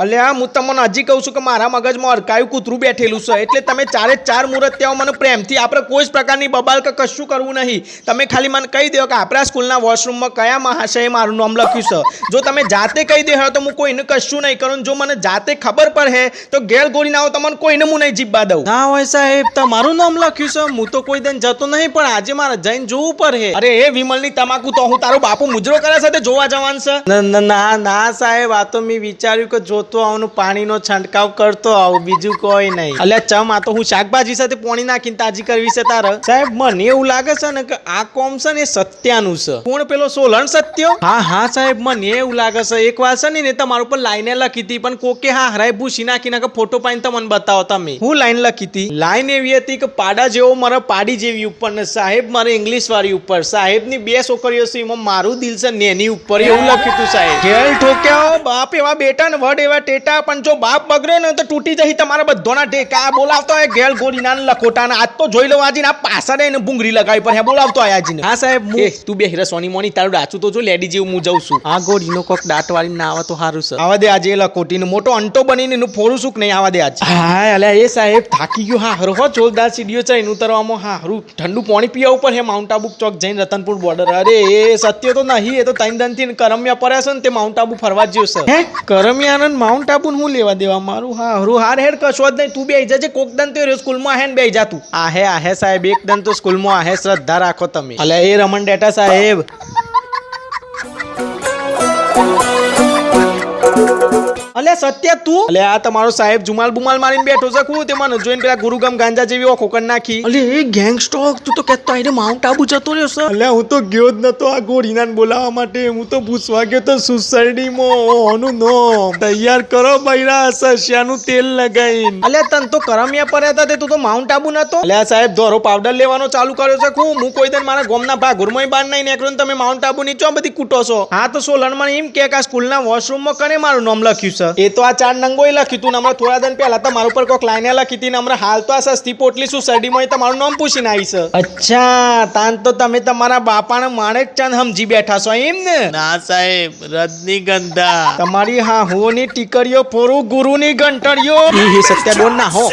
અલ્યા હું તમને હજી કહું છું કે મારા મગજમાં અરકાયું કૂતરું બેઠેલું છે. એટલે તમે ચારે ચાર મુહૂર્ત ત્યાં મને પ્રેમથી આપણે કોઈ જ પ્રકારની બબાલ કે કશું કરવું નહીં. તમે ખાલી મને કહી દો કે આપણા સ્કૂલના વોશરૂમમાં કયા મહાશયે મારું નામ લખ્યું છે. જો તમે જાતે કહી દે તો હું કોઈને કશું નહીં કરું. જો મને જાતે ખબર પડે તો ઘેર ગોળી ના આવો તમને કોઈને હું નહીં જીબવા દઉં. ના હોય સાહેબ તમારું નામ લખ્યું છે. હું તો કોઈ દિન જતો નહીં પણ આજે મારે જઈને જોવું પડે. અરે એ વિમલની તમાકુ તો હું તારો બાપુ મુજરો કરે છે તે જોવા જવાનું છે? ન- ન- સાહેબ આ તો મેં વિચાર્યું કે જોતો આવું પાણીનો છંટકાવ કરતો આવું, બીજું કોઈ નહીં. એટલે ચમ, આ તો હું શાકભાજી સાથે પોણી નાખીને તાજી કરવી છે તારે? સાહેબ, મને એવું લાગે છે ને કે આ કોમ છે ને સત્યાનું છે. કોણ પેલો સોલણ સત્યો? હા હા, સાહેબ, મને એવું લાગે છે. એક વાર છે ને તમારું ઉપર લાઈને લખી હતી, પણ કોકે હા હરાય ભૂસી નાખીને કે ફોટો પાડીને તમને બતાવો તમે. હું લાઈન લખી હતી? લાઈન એવી હતી કે પાડા જેવો મારા પાડી જેવી ઉપર ને સાહેબ મારે ઇંગ્લિશ વાળી ઉપર. સાહેબની બે છોકરીઓ છે, એમાં મારું દિલ છે નેની ઉપર. એવું લખ્યું હતું સાહેબ. ઠોક્યા બાપ એવા બેટા ને વડ એવા ટેટા પણ જો બાપ બગડ્યો ને તો તૂટી જઈ તમારા બધોના ટેકા. આ બોલાવતો હોય ઘેર ગોરીના ને લખોટાના. આજ તો જોઈ લો આજી આ પાછળ એને ભૂંગળી લગાવી પર. હે બોલાવતો હોય આજીને. હા સાહેબ તું બે હીરા સોની મોની તારું ડાચું તો જો લેડી જેવું હું જઉં છું. આ ગોળીનો કોક દાંત વાળી ના આવે તો સારું છે આવા દે આજે એ મોટો અંટો બનીને એનું ફોડું શું નહીં આવા દે આજે. હા અલ્યા એ સાહેબ થાકી ગયો. હા હરો હો જોરદાર સીડીઓ છે એનું તરવામાં હા હરું ઠંડુ પાણી પીવા ઉપર હે માઉન્ટ આબુ ચોક જઈને રતનપુર બોર્ડર અરે એ સત્ય તો નહીં એ તો તૈન દનથી કરમ્યા પડ્યા છે ને તે માઉન્ટ આબુ ફરવા જ જ્યો છે હે? કરમિયાનંદ માઉન્ટ આબુ હું લેવા દેવા? મારું હા હરું હાર હેડ કશો જ નહીં. તું બે જજે કોક દન તો સ્કૂલમાં હે ને બે જા તું. આહે આહે સાહેબ એકદમ તો સ્કૂલમાં આહે શ્રદ્ધા રાખો તમે. અલે એ રમણ ડેટા સાહેબ. અલે સત્ય તું? અલે આ તમારો સાહેબ જુમાલ બુમાલ મારીને બેઠો છે. કું તે મને જોઈને પેલા ગુરુગમ ગાંજા જેવી ઓખો ખોકડ નાખી. અલે એ ગેંગસ્ટોક તું તો કહેતો આઈને માઉન્ટ આબુ જતો રહ્યો છે. અલે હું તો ગયો જ નતો આ ગોરીનાન બોલાવવા માટે. હું તો પૂછવા ગયો તો સોસાયટીમાં ઓનું નો તૈયાર કરો બૈરા સસ્યાનું તેલ લગાઈને. અલે તન તો કરમિયા પર હતા તે તું તો માઉન્ટ આબુ નતો? અલે સાહેબ ધોરો પાવડર લેવાનો ચાલુ કર્યો છે. હું હું કોઈ દિન મારા ગોમના ભાગુરમાંય બાર નહીં નીકળ્યો તમે માઉન્ટ આબુ ની ચો બધી કૂટો છો? હા તો સોલનમાં એમ કે આ સ્કૂલના વોશરૂમમાં કને મારું નામ લખ્યું છે? એ તો આ ચાર નંગોય લખ્યું તું ને હમણાં થોડા દિન પહેલા તો મારા ઉપર કોઈક લાઈને લખી હતી ને હમણાં હાલ તો આ સસ્તી પોટલી સોસાયટીમાં તમારું નામ પૂછીને આવી છે. અચ્છા તાન તો તમે તમારા બાપાને માણેક ચાંદ સમજી બેઠા છો એમ ને? ના સાહેબ રજનીગંધા તમારી હા હોની ટીકરીઓ ફોરું ગુરુની ઘંટડીઓ એ સત્યા ડોન ના હો.